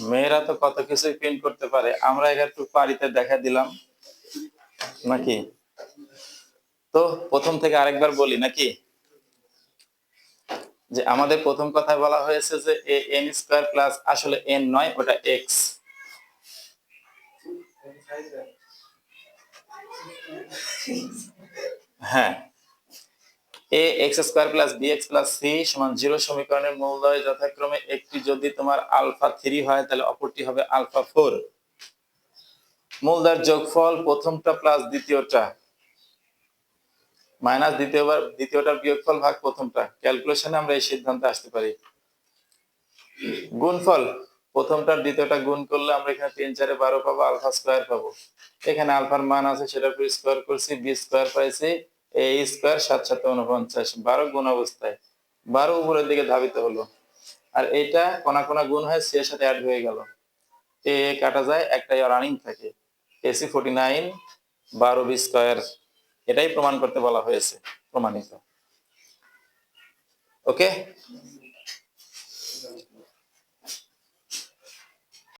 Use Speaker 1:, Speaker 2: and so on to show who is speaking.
Speaker 1: মেয়েরা তো কত কিছুই প্রিন্ট করতে পারে। আমরা এটা একটু বাড়িতে দেখা দিলাম। নাকি? তো প্রথম থেকে আরেকবার বলি, নাকি? যে আমাদের প্রথম কথায় বলা হয়েছে যে এ এন স্কোয়ার প্লাস আসলে এন নয়, ওটা এক্স হ্যাঁ। A X square plus B X plus C সমান জিরো সমীকরণের মূলদয় যথাক্রমে একটি যদি তোমার আলফা থ্রি হয়, তাহলে অপরটি হবে আলফা ফোর মূলদয়ের যোগফল প্রথমটা প্লাস দ্বিতীয়টা। মাইনাস দ্বিতীয়বার, দ্বিতীয়টার বিয়োগফল ভাগ প্রথমটা। ক্যালকুলেশনে আমরা এই সিদ্ধান্তে আসতে পারি। গুণফল, প্রথমটার দ্বিতীয়টা গুণ করলে আমরা এখানে তিন চারে বারো পাবো আলফা স্কোয়ার পাবো। এখানে আলফার মান আছে উপর স্কোয়ার করছি বি স্কোয়ার পাইছি। এ স্কোয়ার সাত সাত উনপঞ্চাশ, বারো গুণ অবস্থায়। বারো উপরের দিকে ধাবিত হলো। আর এটা কোনা কোনা গুণ হয়, সি এর সাথে অ্যাড হয়ে গেল। এ কাটা যায়, একটাই রানিং থাকে। এসি ফোর্টি নাইন বারো বি স্কোয়ার এটাই প্রমাণ করতে বলা হয়েছে, প্রমাণিত। ওকে